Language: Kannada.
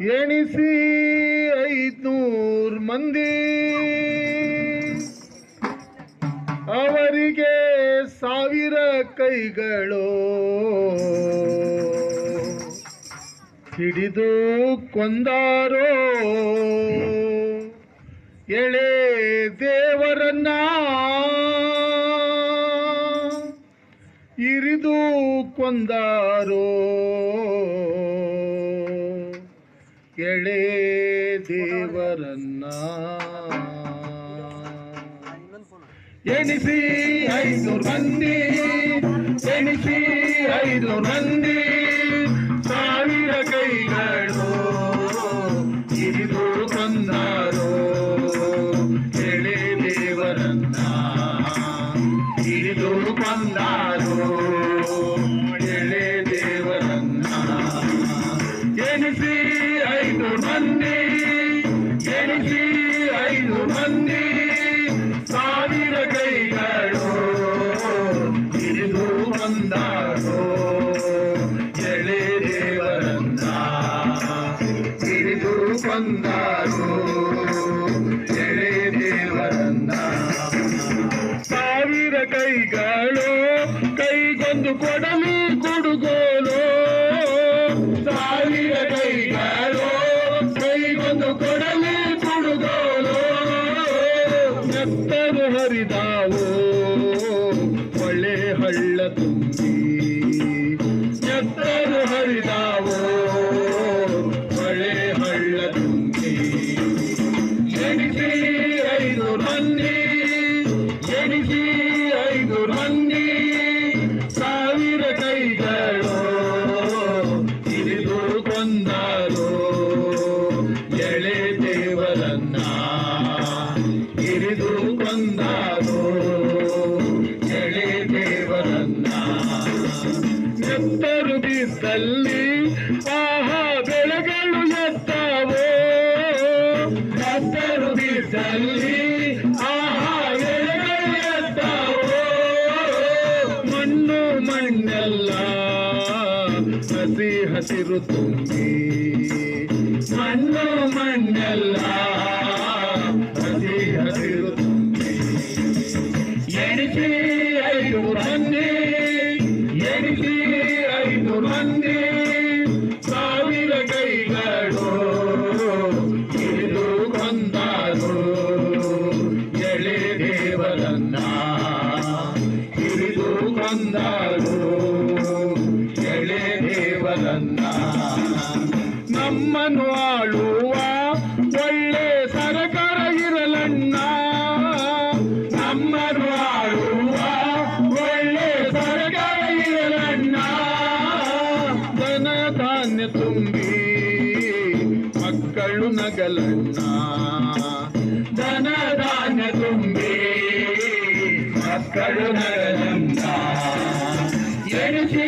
ಎಣಿಸಿ ಐದ್ನೂರ್ ಮಂದಿ. ಅವರಿಗೆ ಸಾವಿರ ಕೈಗಳು. ಹಿಡಿದು ಕೊಂದಾರೋ. ಎಳೆ ದೇವರನ್ನ. ಇರಿದು ಕೊಂದಾರೋ. ಎಳೆ ದೇವರನ್ನ. ಎಣಿಸಿ ಐದು ಮಂದಿ ಎಣಿಸಿ ಐದು ಮಂದಿ ಐದು ಮಂದಿ ಐದು ಮಂದಿ. ಸಾವಿರ ಕೈಗಳು ಇದು ಬಂದಾರೋ ದೇವರನ್ನ ಬಂದಾರೋ ಸಾವಿರ ಕೈಗಳು ಕೈಗೊಂದು ಕೊಡಲಿ ಕುಡುಗೋಲು తల్లి ఆహా వెలగలు ఎత్తావో భక్తరు తల్లి ఆహా వెలగలు ఎత్తావో మన్ను మన్నెల్ల ప్రతి హసిరు తుంది మన్ను మన్నెల్ల ప్రతి హసిరు తుంది ఎడిచి ఐదు రన్ని ನಮ್ಮನ್ನು ಆಳುವ ಒಳ್ಳೆ ಸರಕಾರ ಇರಲಣ್ಣ ನಮ್ಮನ್ನು ಆಳುವ ಒಳ್ಳೆ ಸರಕಾರ ಇರಲಣ್ಣ ಧನ ಧಾನ್ಯ ತುಂಬಿ ಮಕ್ಕಳು ನಗಲಣ್ಣ ಧನ ಧಾನ್ಯ ತುಂಬಿ ಮಕ್ಕಳು ನಗಲಣ್ಣ ಎಣಿಸಿ